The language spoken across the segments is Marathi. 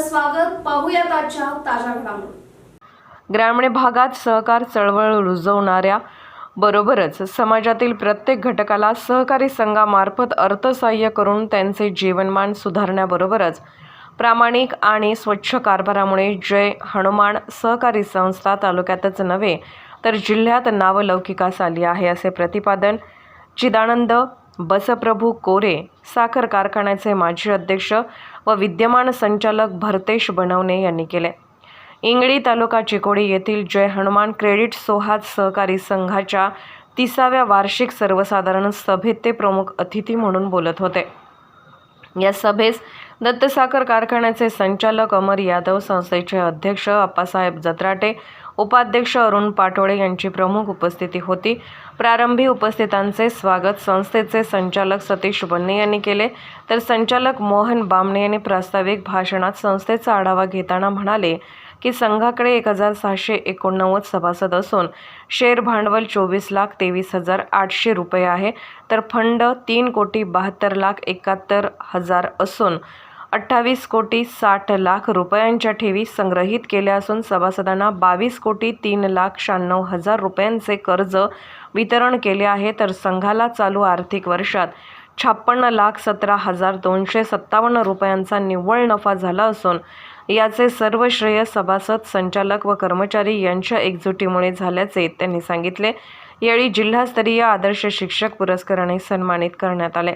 स्वागत पाहूयात आजच्या ताज्या घडामोडी. ग्रामीण भागात सहकार चळवळ रुजवणाऱ्या बरोबरच समाजातील प्रत्येक घटकाला सहकारी संघामार्फत अर्थसहाय्य करून त्यांचे जीवनमान सुधारण्याबरोबरच प्रामाणिक आणि स्वच्छ कारभारामुळे जय हनुमान सहकारी संस्था तालुक्यातच नव्हे तर जिल्ह्यात नावलौकिकास आली आहे असे प्रतिपादन चिदानंद बसप्रभू कोरे साखर कारखान्याचे माजी अध्यक्ष व विद्यमान संचालक भरतेश बनवणे यांनी केले. इंगळी तालुका चिकोडी येथील जय हनुमान क्रेडिट सोहात सहकारी संघाच्या तिसाव्या वार्षिक सर्वसाधारण सभेत ते प्रमुख अतिथी म्हणून बोलत होते. या सभेस दत्त साखर कारखान्याचे संचालक अमर यादव संस्थेचे अध्यक्ष अप्पासाहेब जत्राटे उपाध्यक्ष अरुण पाटोळे यांची प्रमुख उपस्थिती होती. प्रारंभी उपस्थितांचे स्वागत संस्थेचे संचालक सतीश बन्ने यांनी केले. तर संचालक मोहन बामणे यांनी प्रास्ताविक भाषणात संस्थेचा आढावा घेताना म्हणाले की संघाकडे एक हजार सहाशे एकोणनव्वद सभासद असून शेअर भांडवल चोवीस लाख तेवीस हजार आठशे रुपये आहे. तर फंड तीन कोटी बहात्तर लाख एकाहत्तर हजार असून अठ्ठावीस कोटी साठ लाख रुपयांच्या ठेवी संग्रहित केल्या असून सभासदांना बावीस कोटी तीन लाख शहाण्णव हजार रुपयांचे कर्ज वितरण केले आहे. तर संघाला चालू आर्थिक वर्षात छप्पन्न लाख सतरा हजार दोनशे सत्तावन्न रुपयांचा निव्वळ नफा झाला असून याचे सर्व श्रेय सभासद संचालक व कर्मचारी यांच्या एकजुटीमुळे झाल्याचे त्यांनी सांगितले. यावेळी जिल्हास्तरीय आदर्श शिक्षक पुरस्काराने सन्मानित करण्यात आले.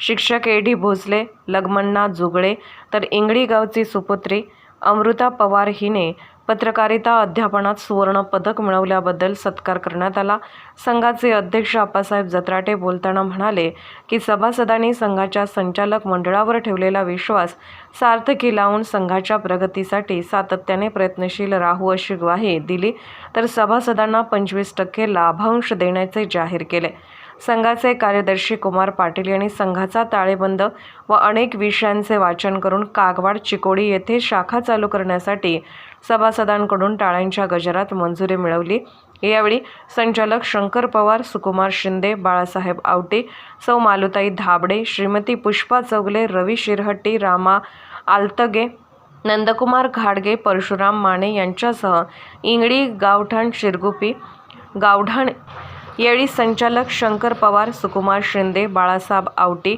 शिक्षक ए डी भोसले लग्मण्णा जुगळे तर इंगळी गावची सुपुत्री अमृता पवार हिने पत्रकारिता अध्यापनात सुवर्ण पदक मिळवल्याबद्दल सत्कार करण्यात आला. संघाचे अध्यक्ष आप्पासाहेब जत्राटे बोलताना म्हणाले की सभासदांनी संघाच्या संचालक मंडळावर ठेवलेला विश्वास सार्थकी लावून संघाच्या प्रगतीसाठी सातत्याने प्रयत्नशील राहू अशी ग्वाही दिली. तर सभासदांना पंचवीस टक्के लाभांश देण्याचे जाहीर केले. संघाचे कार्यदर्शी कुमार पाटील यांनी संघाचा ताळेबंद व अनेक विषयांचे वाचन करून कागवाड चिकोडी येथे शाखा चालू करण्यासाठी सभासदांकडून टाळ्यांच्या गजरात मंजुरी मिळवली. यावेळी संचालक शंकर पवार सुकुमार शिंदे बाळासाहेब आवटे सौ मालुताई धाबडे श्रीमती पुष्पा चौगले रवी शिरहट्टी रामा आलतगे नंदकुमार घाडगे परशुराम माने यांच्यासह इंगडी गावठाण शिरगुपी गावठाण यावेळी संचालक शंकर पवार सुकुमार शिंदे बाळासाहेब आवटी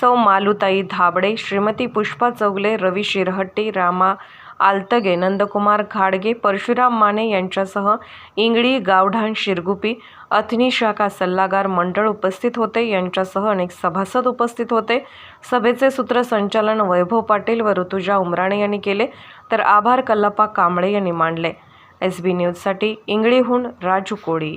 सौ मालुताई धाबडे श्रीमती पुष्पा चौगले रवी शिरहट्टी रामा आलतगे नंदकुमार घाडगे परशुराम माने यांच्यासह इंगळी गावढाण शिरगुपी अथनी शाखा सल्लागार मंडळ उपस्थित होते. यांच्यासह अनेक सभासद उपस्थित होते. सभेचे सूत्रसंचालन वैभव पाटील व ऋतुजा उमराणे यांनी केले. तर आभार कल्लप्पा कांबळे यांनी मांडले. एस बी न्यूजसाठी इंगळीहून राजू कोळी.